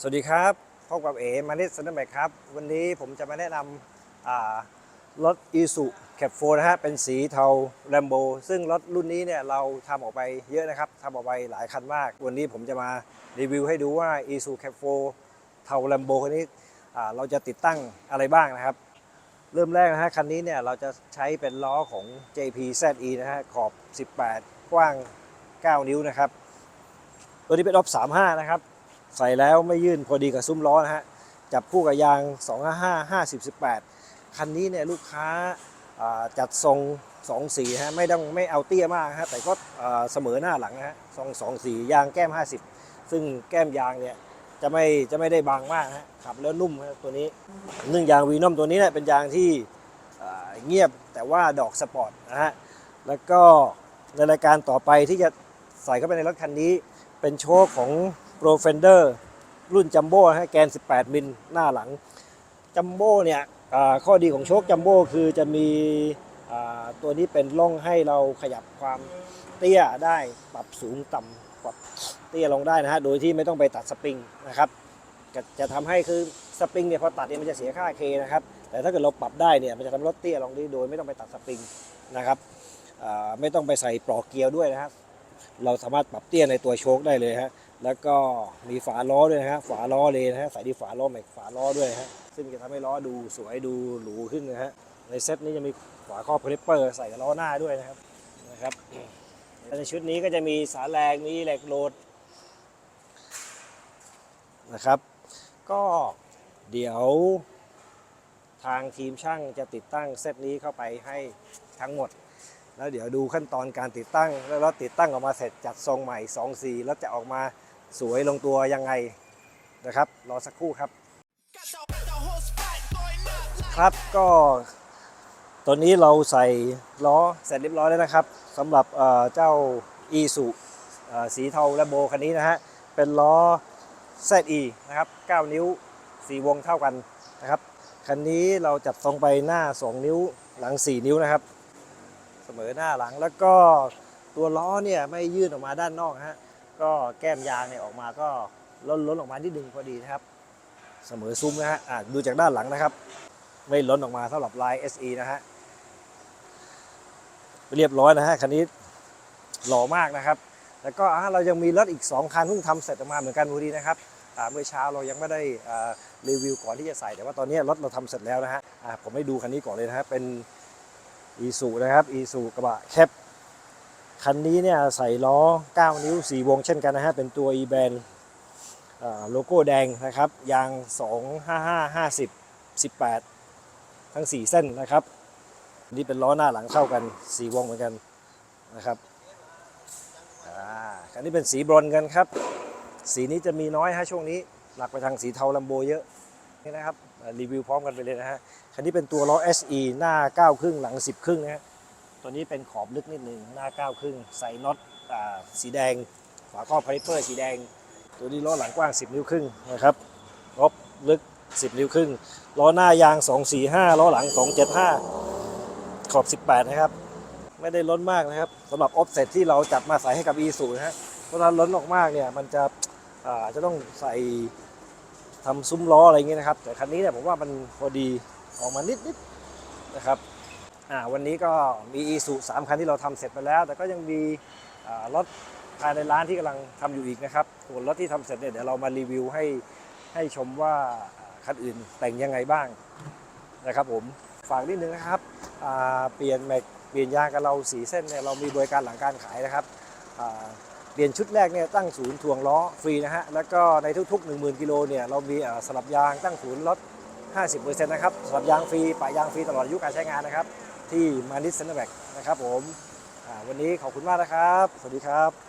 สวัสดีครับพบกับเอ๋มานิสซันเดอร์แบกครับ วันนี้ผมจะมาแนะนำรถอีสุแคปโฟนะฮะเป็นสีเทาแรมโบซึ่งรถรุ่นนี้เนี่ยเราทำออกไปเยอะนะครับทำออกไปหลายคันมาก วันนี้ผมจะมารีวิวให้ดูว่าอีสุแคปโฟเทาแรมโบคันนี้เราจะติดตั้งอะไรบ้างนะครับ เริ่มแรกนะฮะคันนี้เนี่ยเราจะใช้เป็นล้อของ JP ZE นะฮะขอบ 18 กว้าง 9 นิ้วนะครับตัวนี้เป็นออฟ35 นะครับ ใส่แล้วไม่ยื่นพอดีกับซุ้มล้อนะฮะ จับคู่กับยาง 255 50 18 คันนี้เนี่ยลูกค้าจัดทรง2สีฮะไม่ต้องไม่เอาเตี้ยมากฮะแต่ก็เสมอหน้าหลังนะฮะทรงสองสียางแก้ม 50 ซึ่งแก้มยางเนี่ยจะไม่จะไม่ได้บางมากฮะขับแล้วนุ่มฮะตัวนี้เนื่องยางวีนอมตัวนี้เนี่ยเป็นยางที่เงียบแต่ว่าดอกสปอร์ตนะฮะแล้วก็ในรายการต่อไปที่จะใส่เข้าไปในรถคันนี้ เป็นโชคของ Pro Fender รุ่นจัมโบ้ฮะแกน 18 มิลหน้าหลัง จัมโบ้เนี่ยข้อดีของโชคจัมโบ้คือจะมีตัวนี้เป็นร่องให้เราขยับความเตี้ยได้ปรับสูงต่ำปรับเตี้ยลงได้นะฮะโดยที่ไม่ต้องไปตัดสปริงนะครับจะจะทำให้คือสปริงเนี่ยพอตัดเนี่ยมันจะเสียค่าเคนะครับแต่ถ้าเกิดเราปรับได้เนี่ยมันจะทำรถเตี้ยลงได้โดยไม่ต้องไปตัดสปริงนะครับไม่ต้องไปใส่ปลอกเกลียวด้วยนะครับเราสามารถปรับเตี้ยในตัวโชคได้เลยฮะ แล้วก็มีฝาล้อด้วยนะฮะฝาล้อเลยนะฮะใส่ที่ฝาล้อแม็กฝาล้อด้วยฮะซึ่งจะทำให้ล้อดูสวยดูหรูขึ้นนะฮะในเซตนี้จะมีฝาครอบคลิปเปอร์ใส่กับล้อหน้าด้วยนะครับนะครับในชุดนี้ก็จะมีสาแรงมีเหล็กโหลดนะครับ ก็เดี๋ยวทางทีมช่างจะติดตั้งเซตนี้เข้าไปให้ทั้งหมด แล้วเดี๋ยวดูขั้นตอนการติดตั้ง แล้วติดตั้งออกมาเสร็จจัดทรงใหม่ 2 สีแล้วจะออกมา สวยลงตัวยังไงนะครับ รอสักครู่ครับ ครับก็ตัวนี้เราใส่ล้อเสร็จเรียบร้อยแล้วนะครับสำหรับเจ้า e s u สีเทาและโบคันนี้นะฮะเป็นล้อ ZE นะครับ 9 นิ้ว 4 วงเท่ากันนะครับคันนี้เราจัดทรงไปหน้า 2 นิ้วหลัง 4 นิ้วนะครับ เสมอหน้าหลังแล้วก็ตัวล้อเนี่ยไม่ยื่นออกมาด้านนอกฮะ ก็แก้มยางเนี่ยออกมาก็ล้นล้นออกมานิดนึงพอดีนะครับ เสมอซุ้มนะฮะดูจากด้านหลังนะครับ ไม่ล้นออกมาสำหรับลาย SE นะฮะเรียบร้อยนะฮะคันนี้หล่อมากนะครับ แล้วก็เรายังมีรถอีก 2 คันเพิ่งทำเสร็จออกมาเหมือนกันพอดีนะครับเมื่อเช้าเรายังไม่ได้รีวิวก่อนที่จะใส่ แต่ว่าตอนนี้รถเราทำเสร็จแล้วนะฮะผมให้ดูคันนี้ก่อนเลยนะฮะเป็นอีซูนะครับอีซูกระบะแคป คันนี้เนี่ยใส่ล้อ 9 นิ้ว 4 วงเช่นกันนะฮะ เป็นตัว e b a n โลโก้แดงนะครับ ยาง 255 50 18 ทั้ง 4 เส้นนะครับ นี่เป็นล้อหน้าหลังเท่ากัน 4 วงเหมือนกันนะครับคันนี้เป็นสีบรอนซ์กันครับ สีนี้จะมีน้อยฮะช่วงนี้ หลักไปทางสีเทาลัมโบเยอะนี่นะครับรีวิวพร้อมกันไปเลยนะฮะคันนี้เป็นตัวล้อ SE หน้า 9 ครึ่งหลัง 10 ครึ่งนะฮะ ตัวนี้เป็นขอบลึกนิดนึงหน้า9ครึ่งใส่น็อตสีแดง ฝาครอบพาริเปอร์สีแดง ตัวนี้ล้อหลังกว้าง 10 นิ้วครึ่งนะครับรอบลึก 10 นิ้วครึ่งล้อหน้ายาง 245ล้อหลัง 275 ขอบ 18 นะครับ ไม่ได้ล้นมากนะครับสำหรับออฟเซ็ตที่เราจัดมาใส่ให้กับ e สูนะฮะเพราะถ้าล้นออกมากเนี่ยมันจะอาจะต้องใส่ทำซุ้มล้ออะไรอย่างเงี้ยนะครับ แต่คันนี้เนี่ยผมว่ามันพอดีออกมานิดๆนะครับ วันนี้ก็มี e สูสามคันที่เราทำเสร็จไปแล้ว แต่ก็ยังมีรถภายในร้านที่กำลังทำอยู่อีกนะครับส่วนรถที่ทำเสร็จเนี่ยเดี๋ยวเรามารีวิวให้ให้ชมว่าคันอื่นแต่งยังไงบ้างนะครับผมฝากนิดนึงนะครับเปลี่ยนแม็กเปลี่ยนยางกับเราสีเส้นเนี่ยเรามีบริการหลังการขายนะครับเปลี่ยนชุดแรกเนี่ยตั้งศูนย์ถ่วงล้อฟรีนะฮะแล้วก็ในทุก ๆ 10,000กิโลเนี่ยเรามีสลับยางตั้งศูนย์ลด50%นะครับสลับยางฟรีปะยางฟรีตลอดอายุการใช้งานนะครับ ที่มานิสเซนเตอร์แบกนะครับผมวันนี้ขอบคุณมากนะครับ สวัสดีครับ